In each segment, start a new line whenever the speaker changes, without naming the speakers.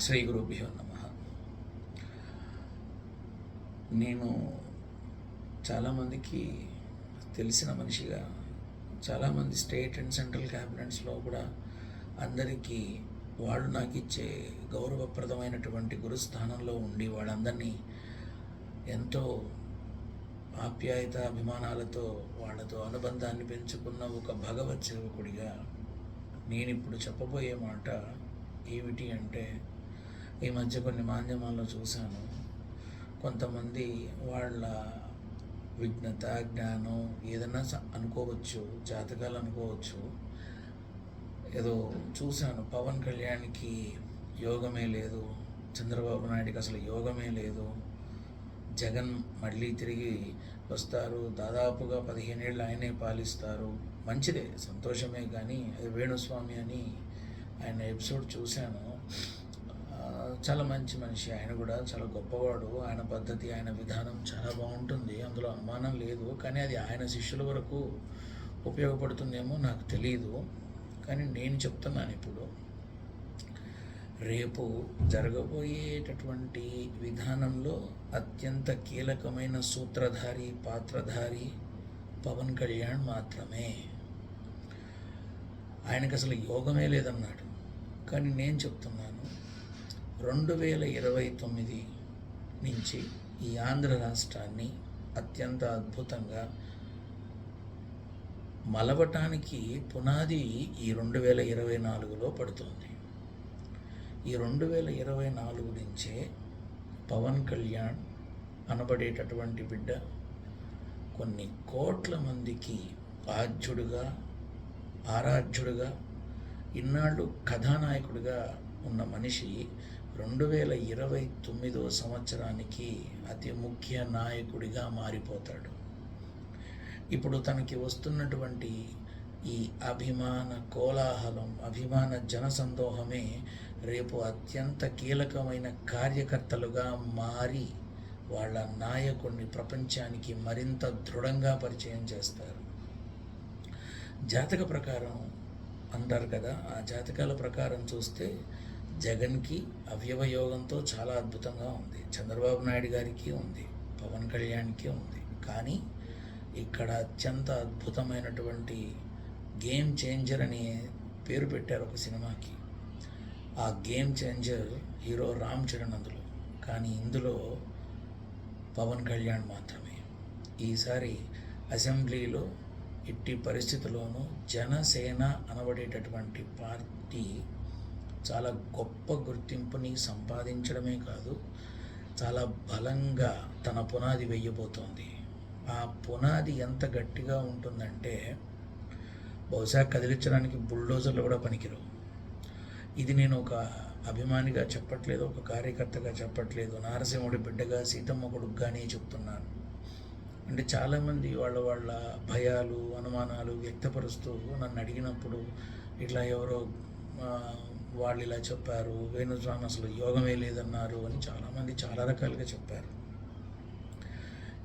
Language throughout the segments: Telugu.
శ్రీ గురుభ్యో నమ. నేను చాలామందికి తెలిసిన మనిషిగా చాలామంది స్టేట్ అండ్ సెంట్రల్ క్యాబినెట్స్లో కూడా అందరికీ వాళ్ళు నాకు ఇచ్చే గౌరవప్రదమైనటువంటి గురుస్థానంలో ఉండి వాళ్ళందరినీ ఎంతో ఆప్యాయత అభిమానాలతో వాళ్ళతో అనుబంధాన్ని పెంచుకున్న ఒక భగవత్ సేవకుడిగా నేను ఇప్పుడు చెప్పబోయే మాట ఏమిటి అంటే ఈ మధ్య కొన్ని మాధ్యమాల్లో చూశాను. కొంతమంది వాళ్ళ విఘ్నత జ్ఞానం ఏదైనా అనుకోవచ్చు జాతకాలు అనుకోవచ్చు. ఏదో చూశాను. పవన్ కళ్యాణ్కి యోగమే లేదు. చంద్రబాబు నాయుడికి అసలు యోగమే లేదు. జగన్ మళ్ళీ తిరిగి వస్తారు. దాదాపుగా పదిహేనేళ్ళు ఆయనే పాలిస్తారు. మంచిదే సంతోషమే కానీ అది వేణుస్వామి అని ఆయన ఎపిసోడ్ చూశాను. చాలా మంచి మనిషి. ఆయన కూడా చాలా గొప్పవాడు. ఆయన పద్ధతి ఆయన విధానం చాలా బాగుంటుంది. అందులో అనుమానం లేదు. కానీ అది ఆయన శిష్యుల వరకు ఉపయోగపడుతుందేమో నాకు తెలియదు కానీ నేను చెప్తున్నాను ఇప్పుడు. రేపు జరగబోయేటటువంటి విధానంలో అత్యంత కీలకమైన సూత్రధారి పాత్రధారి పవన్ కళ్యాణ్ మాత్రమే. ఆయనకు అసలు యోగమే లేదన్నాడు. కానీ నేను చెప్తున్నాను రెండు వేల ఇరవై తొమ్మిది నుంచి ఈ ఆంధ్ర రాష్ట్రాన్ని అత్యంత అద్భుతంగా మలవటానికి పునాది ఈ రెండు వేల ఇరవై నాలుగులో పడుతుంది. ఈ రెండు వేల ఇరవై నాలుగు నుంచే పవన్ కళ్యాణ్ అనబడేటటువంటి బిడ్డ కొన్ని కోట్ల మందికి ఆద్యుడుగా ఆరాధ్యుడుగా ఇన్నాళ్ళు కథానాయకుడిగా ఉన్న మనిషి రెండు వేల ఇరవై తొమ్మిదో సంవత్సరానికి అతి ముఖ్య నాయకుడిగా మారిపోతాడు. ఇప్పుడు తనకి వస్తున్నటువంటి ఈ అభిమాన కోలాహలం అభిమాన జనసందోహమే రేపు అత్యంత కీలకమైన కార్యకర్తలుగా మారి వాళ్ళ నాయకుడిని ప్రపంచానికి మరింత దృఢంగా పరిచయం చేస్తారు. జాతక ప్రకారం అంటారు కదా ఆ జాతకాల ప్రకారం చూస్తే జగన్కి అవయవయోగంతో చాలా అద్భుతంగా ఉంది. చంద్రబాబు నాయుడు గారికి ఉంది పవన్ కళ్యాణ్కి ఉంది. కానీ ఇక్కడ అత్యంత అద్భుతమైనటువంటి గేమ్ చేంజర్ అని పేరు పెట్టారు ఒక సినిమాకి. ఆ game changer hero Ram Charan అందులో. కానీ ఇందులో పవన్ కళ్యాణ్ మాత్రమే. ఈసారి అసెంబ్లీలో ఎట్టి పరిస్థితుల్లోనూ జనసేన అనబడేటటువంటి పార్టీ చాలా గొప్ప గుర్తింపుని సంపాదించడమే కాదు చాలా బలంగా తన పునాది వేయబోతోంది. ఆ పునాది ఎంత గట్టిగా ఉంటుందంటే బహుశా కదిలించడానికి బుల్డోజర్లు కూడా పనికిరావు. ఇది నేను ఒక అభిమానిగా చెప్పట్లేదు ఒక కార్యకర్తగా చెప్పట్లేదు. నారసింహుడి బిడ్డగా సీతమ్మ కొడుకుగానే చెప్తున్నాను. అంటే చాలామంది వాళ్ళ వాళ్ళ భయాలు అనుమానాలు వ్యక్తపరుస్తూ నన్ను అడిగినప్పుడు ఇట్లా ఎవరో వాళ్ళు ఇలా చెప్పారు వేణుస్వామి అసలు యోగమే లేదన్నారు అని చాలామంది చాలా రకాలుగా చెప్పారు.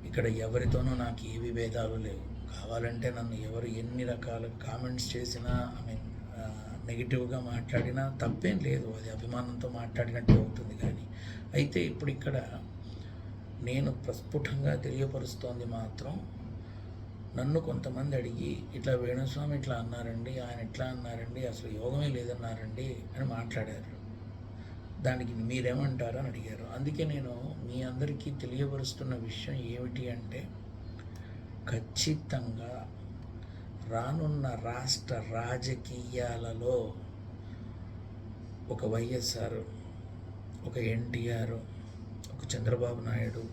ఇక్కడ ఎవరితోనూ నాకు ఏ విభేదాలు లేవు. కావాలంటే నన్ను ఎవరు ఎన్ని రకాల కామెంట్స్ చేసినా ఐ మీన్ నెగిటివ్గా మాట్లాడినా తప్పేం లేదు. అది అభిమానంతో మాట్లాడినట్టే అవుతుంది కానీ. అయితే ఇప్పుడు ఇక్కడ నేను ప్రస్ఫుటంగా తెలియపరుస్తోంది మాత్రం నన్ను కొంతమంది అడిగి ఇట్లా వేణుస్వామి ఇట్లా అన్నారండి ఆయన ఇట్లా అన్నారండి అసలు యోగమే లేదన్నారండి అని మాట్లాడారు. దానికి మీరేమంటారు అని అడిగారు. అందుకే నేను మీ అందరికీ తెలియపరుస్తున్న విషయం ఏమిటి అంటే ఖచ్చితంగా రానున్న రాష్ట్ర రాజకీయాలలో ఒక వైఎస్ఆర్ ఒక ఎన్టీఆర్ చంద్రబాబు నాయుడు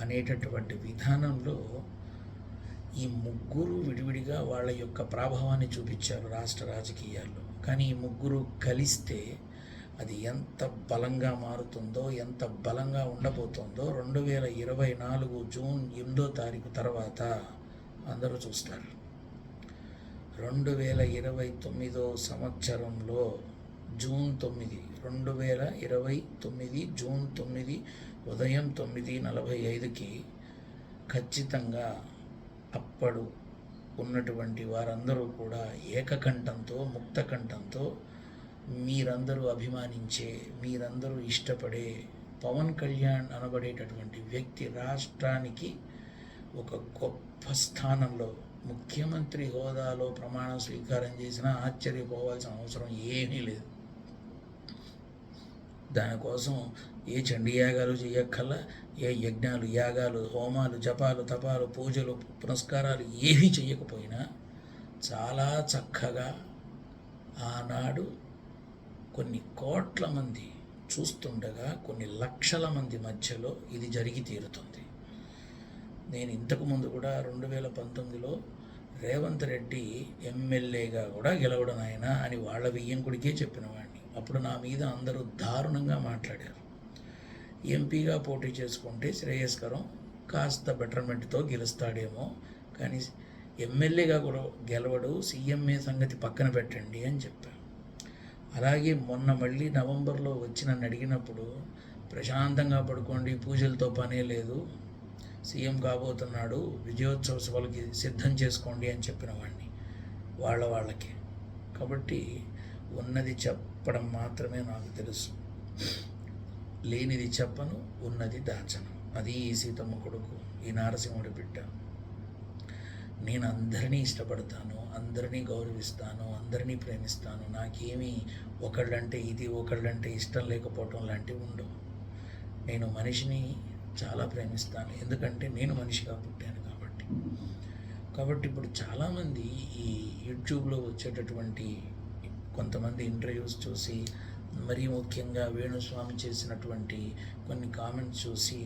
అనేటటువంటి విధానంలో ఈ ముగ్గురు విడివిడిగా వాళ్ళ యొక్క ప్రభావాన్ని చూపించారు రాష్ట్ర రాజకీయాల్లో. కానీ ఈ ముగ్గురు కలిస్తే అది ఎంత బలంగా మారుతుందో ఎంత బలంగా ఉండబోతుందో రెండు వేల ఇరవై నాలుగు జూన్ ఎనిమిదో తారీఖు తర్వాత అందరూ చూస్తారు. రెండు వేల ఇరవై తొమ్మిదో సంవత్సరంలో జూన్ తొమ్మిది రెండు వేల ఇరవై తొమ్మిది జూన్ తొమ్మిది ఉదయం తొమ్మిది నలభై ఐదుకి ఖచ్చితంగా అప్పుడు ఉన్నటువంటి వారందరూ కూడా ఏకకంఠంతో ముక్తకంఠంతో మీరందరూ అభిమానించే మీరందరూ ఇష్టపడే పవన్ కళ్యాణ్ అనబడేటటువంటి వ్యక్తి రాష్ట్రానికి ఒక గొప్ప స్థానంలో ముఖ్యమంత్రి హోదాలో ప్రమాణ స్వీకారం చేసినా ఆశ్చర్యపోవాల్సిన అవసరం ఏమీ లేదు. దానికోసం ఏ చండీ యాగాలు చేయక్కల్లా ఏ యజ్ఞాలు యాగాలు హోమాలు జపాలు తపాలు పూజలు పునస్కారాలు ఏవి చేయకపోయినా చాలా చక్కగా ఆనాడు కొన్ని కోట్ల మంది చూస్తుండగా కొన్ని లక్షల మంది మధ్యలో ఇది జరిగి తీరుతుంది. నేను ఇంతకుముందు కూడా రెండు వేల పంతొమ్మిదిలో రేవంత్ రెడ్డి ఎమ్మెల్యేగా కూడా గెలవడం ఆయన అని వాళ్ళ వియ్యంకుడికే చెప్పిన వాడిని. అప్పుడు నా మీద అందరూ దారుణంగా మాట్లాడారు. ఎంపీగా పోటీ చేసుకుంటే శ్రేయస్కరం కాస్త బెటర్మెంట్తో గెలుస్తాడేమో కానీ ఎమ్మెల్యేగా కూడా గెలవడు సీఎంఏ సంగతి పక్కన పెట్టండి అని చెప్పాను. అలాగే మొన్న మళ్ళీ నవంబర్లో వచ్చి నన్ను అడిగినప్పుడు ప్రశాంతంగా పడుకోండి పూజలతో పనే లేదు సీఎం కాబోతున్నాడు విజయోత్సవ సభలకి సిద్ధం చేసుకోండి అని చెప్పిన వాడిని వాళ్ళ వాళ్ళకి. కాబట్టి ఉన్నది చెప్పడం మాత్రమే నాకు తెలుసు. లేనిది చెప్పను ఉన్నది దాచను. అది ఈ సీతమ్మ కొడుకు ఈ నారసింహుడి బిడ్డ. నేను అందరినీ ఇష్టపడతాను అందరినీ గౌరవిస్తాను అందరినీ ప్రేమిస్తాను. నాకేమీ ఒకళ్ళంటే ఇది ఒకళ్ళంటే ఇష్టం లేకపోవటం లాంటివి ఉండవు. నేను మనిషిని చాలా ప్రేమిస్తాను. ఎందుకంటే నేను మనిషిగా పుట్టాను కాబట్టి. కాబట్టి ఇప్పుడు చాలామంది ఈ యూట్యూబ్లో వచ్చేటటువంటి కొంతమంది ఇంటర్వ్యూస్ చూసి మరీ ముఖ్యంగా వేణుస్వామి చేసినటువంటి కొన్ని కామెంట్స్ చూసి